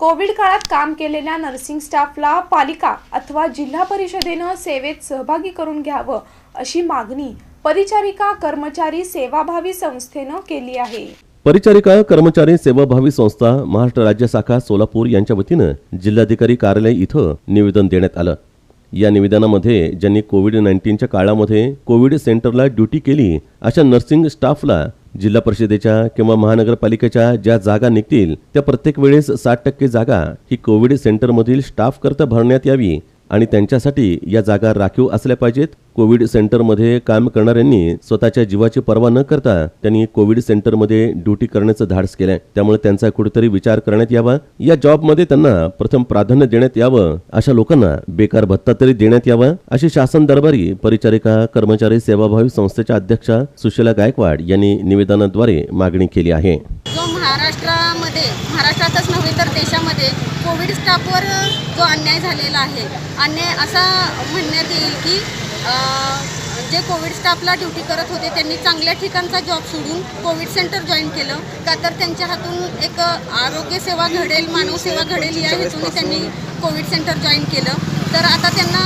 Covid काळात काम केलेल्या नर्सिंग स्टाफला पालिका अथवा जिल्हा परिषदेनं सेवेत सहभागी करून घ्यावं अशी मागणी परिचारिका कर्मचारी सेवाभावी संस्थेनं केली आहे. परिचारिका कर्मचारी सेवाभावी संस्था महाराष्ट्र राज्य शाखा सोलापूर यांच्या वतीनं जिल्हाधिकारी कार्यालय इथं निवेदन देण्यात आलं. या निवेदनामध्ये ज्यांनी कोविड नाईन्टीनच्या काळामध्ये कोविड सेंटरला ड्युटी केली अशा नर्सिंग स्टाफला जिल्हा परिषदेच्या किंवा महानगरपालिकेच्या ज्या जागा निघतील त्या प्रत्येक वेळेस साठ टक्के जागा ही कोविड सेंटरमधील स्टाफ करता भरण्यात यावी आणि त्यांच्यासाठी या जागा राखीव असल्या पाहिजेत. कोविड सेंटरमध्ये काम करणाऱ्यांनी स्वतःच्या जीवाची पर्वा न करता त्यांनी कोविड सेंटरमध्ये ड्युटी करण्याचं धाडस केलंय. त्यामुळे त्यांचा कुठेतरी विचार करण्यात यावा. या जॉबमध्ये त्यांना प्रथम प्राधान्य देण्यात यावं अशा लोकांना बेकार भत्ता तरी देण्यात यावा अशी शासन दरबारी परिचारिका कर्मचारी सेवाभावी संस्थेच्या अध्यक्षा सुशीला गायकवाड यांनी निवेदनाद्वारे मागणी केली आहे. जो देशामध्ये महाराष्ट्रातच नव्हे तर देशामध्ये कोविड स्टाफवर जो अन्याय झालेला आहे. अन्याय असा म्हणण्यात येईल की जे कोविड स्टाफला ड्युटी करत होते त्यांनी चांगल्या ठिकाणचा जॉब सोडून कोविड सेंटर जॉईन केलं. का तर त्यांच्या हातून एक आरोग्य सेवा घडेल मानवसेवा घडेल या हेतून त्यांनी कोविड सेंटर जॉईन केलं. तर आता त्यांना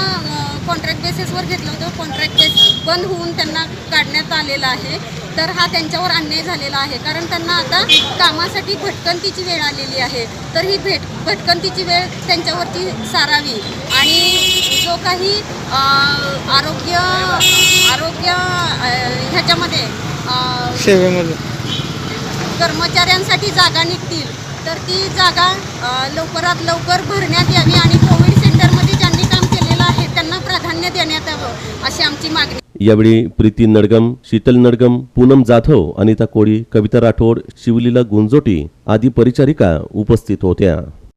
कॉन्ट्रॅक्ट बेसिसवर घेतलं होतं. कॉन्ट्रॅक्ट बेस बंद होऊन त्यांना काढण्यात आलेलं आहे. तर हा त्यांच्यावर अन्याय झालेला आहे. कारण त्यांना आता कामासाठी भटकंतीची वेळ आलेली आहे. तर ही भेट भटकंतीची वेळ त्यांच्यावरती सारावी. आणि जो काही आरोग्य आरोग्य ह्याच्यामध्ये सेवेमध्ये. कर्मचाऱ्यांसाठी जागा निघतील. तर ती जागा लवकरात लवकर भरण्यात यावी आणि कोविड सेंटरमध्ये ज्यांनी काम केलेलं आहे त्यांना प्राधान्य देण्यात यावं अशी आमची मागणी. यावेळी प्रीती नडगम शीतल नडगम पूनम जाधव अनिता कोळी कविता राठोड शिवलीला गुंजोटी आदी परिचारिका उपस्थित होत्या.